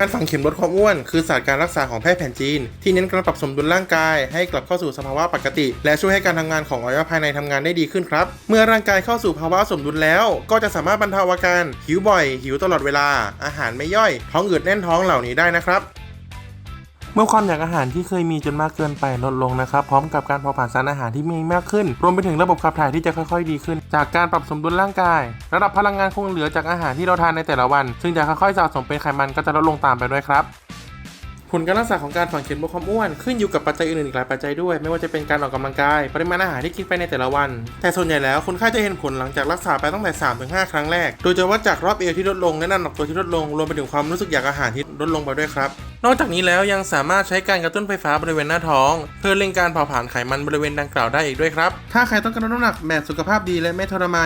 การฝังเข็มลดความอ้วน คือศาสตร์การรักษาของแพทย์แผนจีน ที่เน้นการปรับสมดุลร่างกาย ให้กลับเข้าสู่สภาวะปกติ และช่วยให้การทำงานของอวัยวะภายในทำงานได้ดีขึ้นครับ เมื่อร่างกายเข้าสู่ภาวะสมดุลแล้ว ก็จะสามารถบรรเทาอาการหิวบ่อย หิวตลอดเวลา อาหารไม่ย่อย ท้องอืดแน่นท้องเหล่านี้ได้นะครับ เมื่อความอยากอาหารที่เคยมีจนมากเกินไปลดลงนะครับพร้อมกับการเผาผลาญสารอาหารที่มีมากขึ้น รวมไปถึงระบบขับถ่ายที่จะค่อยๆ ดีขึ้น จากการปรับสมดุลร่างกาย ระดับพลังงานคงเหลือจากอาหารที่เราทานในแต่ละวัน ซึ่งจะค่อยๆสะสมเป็นไขมันก็จะลดลงตามไปด้วยครับ ผลการรักษาของการฝังเข็มลดความอ้วนขึ้นอยู่กับปัจจัยอื่นๆอีกหลายปัจจัยด้วย ไม่ว่าจะเป็นการออกกำลังกาย ปริมาณอาหารที่กินไปในแต่ละวัน แต่ส่วนใหญ่แล้วคนไข้จะเห็นผลหลังจากรักษาไปตั้งแต่ 3-5 ครั้งแรก โดยจะวัดจากรอบเอวที่ลดลงและน้ำหนักตัวที่ลดลงรวมไปถึงความรู้สึกอยากอาหารที่ลดลงไปด้วยครับนอกจากนี้แล้วยังสามารถใช้การกระตุ้นไฟฟ้าบริเวณหน้าท้อง เพื่อเร่งการเผาผลาญไขมันบริเวณดังกล่าวได้อีกด้วยครับ ถ้าใครต้องการลดน้ำหนักแบบสุขภาพดีและไม่ทรมาน